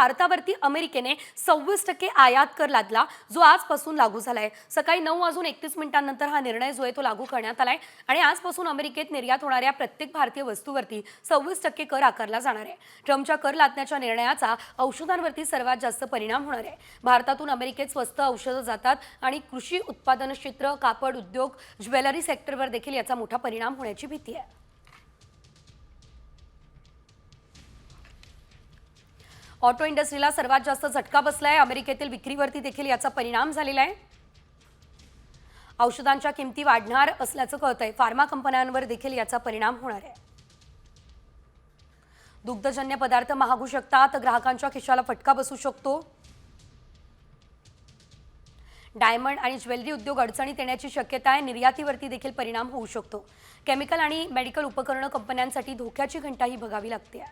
भारतावरती अमेरिकेने सव्वीस टक्के आयात कर लादला जो आजपासून लागू झालाय. सकाळी नऊ वाजून एकतीस मिनिटांनंतर हा निर्णय जो आहे तो लागू करण्यात आलाय. आणि आजपासून अमेरिकेत निर्यात होणाऱ्या प्रत्येक भारतीय वस्तूवरती सव्वीस टक्के कर आकारला जाणार आहे. ट्रम्पच्या कर लादण्याच्या निर्णयाचा औषधांवरती सर्वात जास्त परिणाम होणार आहे. भारतातून अमेरिकेत स्वस्त औषधं जातात आणि कृषी उत्पादन क्षेत्र कापड उद्योग ज्वेलरी सेक्टरवर देखील याचा मोठा परिणाम होण्याची भीती आहे. ऑटो इंडस्ट्रीला सर्वात जास्त झटका बसला आहे अमेरिकेतील विक्रीवरती देखील याचा परिणाम झालेला आहे. औषधांच्या किमती वाढणार असल्याचं कळतंय. फार्मा कंपन्यांवर देखील याचा परिणाम होणार आहे. दुग्धजन्य पदार्थ महागू शकतात. ग्राहकांच्या खिशाला फटका बसू शकतो. डायमंड आणि ज्वेलरी उद्योग अडचणीत येण्याची शक्यता आहे. निर्यातीवरती देखील परिणाम होऊ शकतो. केमिकल आणि मेडिकल उपकरणं कंपन्यांसाठी धोक्याची घंटाही बघावी लागते.